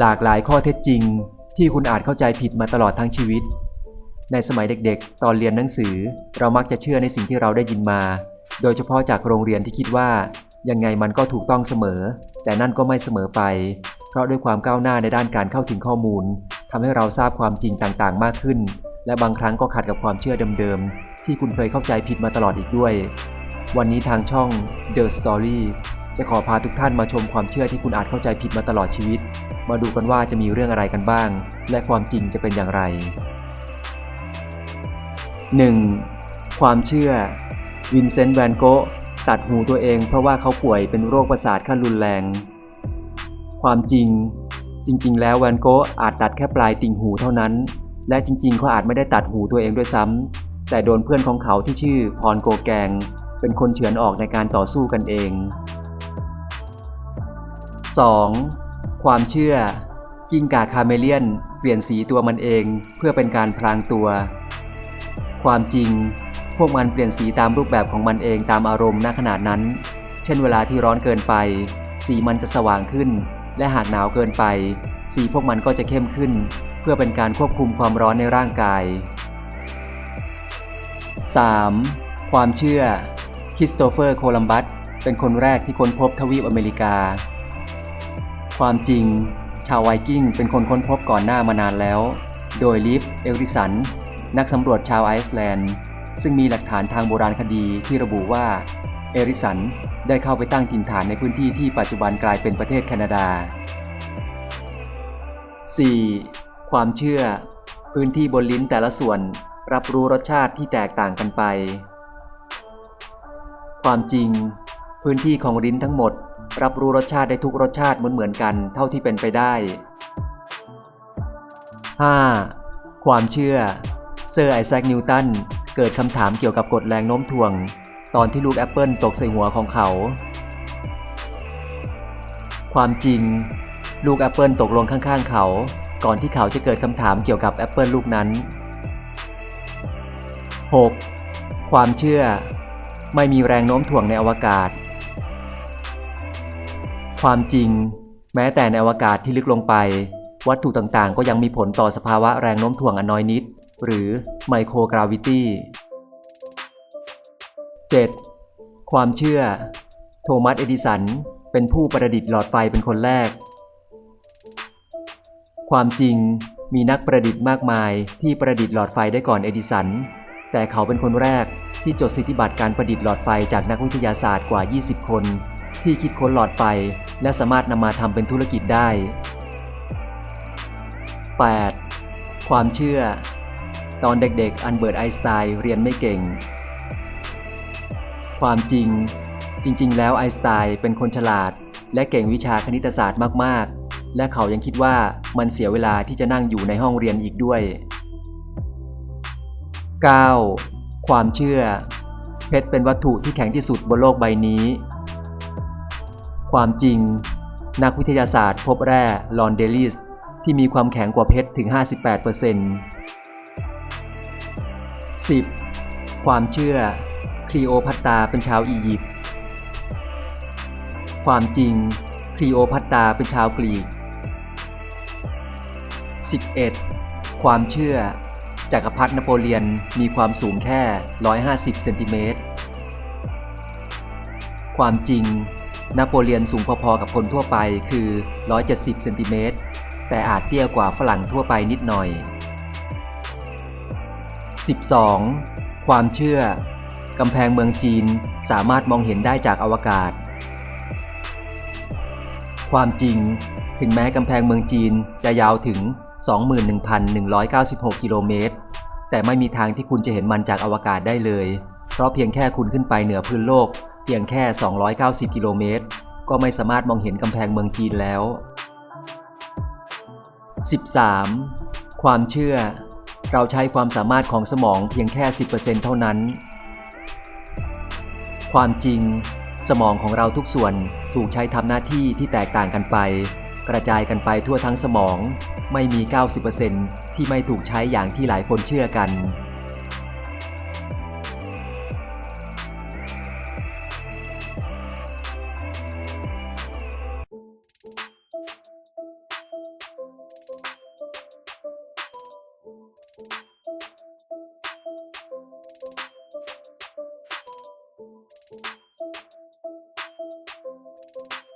หลากหลายข้อเท็จจริงที่คุณอาจเข้าใจผิดมาตลอดทั้งชีวิต ในสมัยเด็กๆ ตอนเรียนหนังสือ เรามักจะเชื่อในสิ่งที่เราได้ยินมา โดยเฉพาะจากโรงเรียนที่คิดว่ายังไงมันก็ถูกต้องเสมอ แต่นั่นก็ไม่เสมอไป เพราะด้วยความก้าวหน้าในด้านการเข้าถึงข้อมูลทำให้เราทราบความจริงต่างๆ มากขึ้น และบางครั้งก็ขัดกับความเชื่อเดิมๆที่คุณเคยเข้าใจผิดมาตลอดอีกด้วย วันนี้ทางช่อง The Story จะขอพาทุกท่านมาชมความเชื่อที่คุณอาจเข้าใจผิดมาตลอดชีวิต มาดูกันว่าจะมีเรื่องอะไรกันบ้าง และความจริงจะเป็นอย่างไร 1. ความเชื่อ วินเซนต์แวนโกะตัดหูตัวเองเพราะว่าเขาป่วยเป็นโรคประสาทขั้นรุนแรง ความจริง จริง ๆ แล้วแวนโกะอาจตัดแค่ปลายติ่งหูเท่านั้น และจริง ๆ เขาอาจไม่ได้ตัดหูตัวเองด้วยซ้ำแต่โดนเพื่อนของเขาที่ชื่อพรโกแกงเป็นคนเฉือนออกในการต่อสู้กันเอง 2. ความเชื่อ กิ้งก่าคาเมเลียน เปลี่ยนสีตัวมันเองเพื่อเป็นการพรางตัว ความจริง พวกมันเปลี่ยนสีตามรูปแบบของมันเองตามอารมณ์ณขณะนั้น เช่นเวลาที่ร้อนเกินไป สีมันจะสว่างขึ้น และหากหนาวเกินไป สีพวกมันก็จะเข้มขึ้น เพื่อเป็นการควบคุมความร้อนในร่างกาย 3. ความเชื่อคริสโตเฟอร์ โคลัมบัส เป็นคนแรกที่ค้นพบทวีปอเมริกา ความจริง ชาวไวกิ้งเป็นคนค้นพบก่อนหน้ามานานแล้ว โดยลิฟ เอลริสัน นักสำรวจชาวไอซ์แลนด์ ซึ่งมีหลักฐานทางโบราณคดีที่ระบุว่า เอริสันได้เข้าไปตั้งถิ่นฐานในพื้นที่ที่ปัจจุบันกลายเป็นประเทศแคนาดา 4. ความเชื่อ พื้นที่บนลิ้นแต่ละส่วนรับรู้รสชาติที่แตกต่างกันไป ความจริง พื้นที่ของลิ้นทั้งหมด รับรู้รสชาติได้ทุกรสชาติเหมือนเหมือนกันเท่าที่เป็นไปได้ 5. ความเชื่อ เซอร์ไอแซคนิวตันเกิดคำถามเกี่ยวกับกฎแรงโน้มถ่วง ตอนที่ลูกแอปเปิลตกใส่หัวของเขา ความจริง ลูกแอปเปิลตกลงข้างๆเขา ก่อนที่เขาจะเกิดคำถามเกี่ยวกับแอปเปิลลูกนั้น 6. ความเชื่อ ไม่มีแรงโน้มถ่วงในอวกาศ ความจริง แม้แต่ในอวกาศที่ลึกลงไป วัตถุต่างๆ ก็ยังมีผลต่อสภาวะแรงโน้มถ่วงอันน้อยนิด หรือไมโครกราวิตี้ 7. ความเชื่อ โทมัสเอดิสัน เป็นผู้ประดิษฐ์หลอดไฟเป็นคนแรก ความจริงมีนักประดิษฐ์มากมายที่ประดิษฐ์หลอดไฟได้ก่อนเอดิสัน แต่เขาเป็นคนแรกที่จดสิทธิบัตรการประดิษฐ์หลอดไฟจากนักวิทยาศาสตร์กว่า 20 คน ที่คิดค้นหลอดไฟ และสามารถนำมาทำเป็นธุรกิจได้ 8. ความเชื่อ ตอนเด็กๆ อันเบิร์ตไอสไตน์เรียนไม่เก่ง ความจริง จริง ๆ แล้วไอสไตน์เป็นคนฉลาด และเก่งวิชาคณิตศาสตร์มากๆ และเขายังคิดว่ามันเสียเวลาที่จะนั่งอยู่ในห้องเรียนอีกด้วย 9. ความเชื่อ เพชรเป็นวัตถุที่แข็งที่สุดบนโลกใบนี้ ความจริง นักวิทยาศาสตร์พบแร่ลอนเดลิสที่มีความแข็งกว่าเพชรถึง 58% 10. ความเชื่อคลีโอพัตตาเป็นชาวอียิปต์ความจริงคลีโอพัตตาเป็นชาวกรีก 11. ความเชื่อจักรพรรดินโปเลียนมีความสูงแค่ 150 เซนติเมตร ความจริง นโปเลียนสูงพอๆกับคนทั่วไปคือ 170 เซนติเมตร แต่อาจเตี้ยกว่าฝรั่งทั่วไปนิดหน่อย 12. ความเชื่อกำแพงเมืองจีนสามารถมองเห็นได้จากอวกาศ ความจริง ถึงแม้กำแพงเมืองจีนจะยาวถึง 21,196 กิโลเมตร แต่ไม่มีทางที่คุณจะเห็นมันจากอวกาศได้เลย เพราะเพียงแค่คุณขึ้นไปเหนือพื้นโลก พียงแค่ 290 กิโลเมตร ก็ไม่สามารถมองเห็นกำแพงเมืองจีนแล้ว 13. ความเชื่อ เราใช้ความสามารถของสมองเพียงแค่ 10%เท่านั้น ความจริง สมองของเราทุกส่วนถูกใช้ทำหน้าที่ที่แตกต่างกันไป กระจายกันไปทั่วทั้งสมอง ไม่มี 90%ที่ไม่ถูกใช้อย่างที่หลายคนเชื่อกัน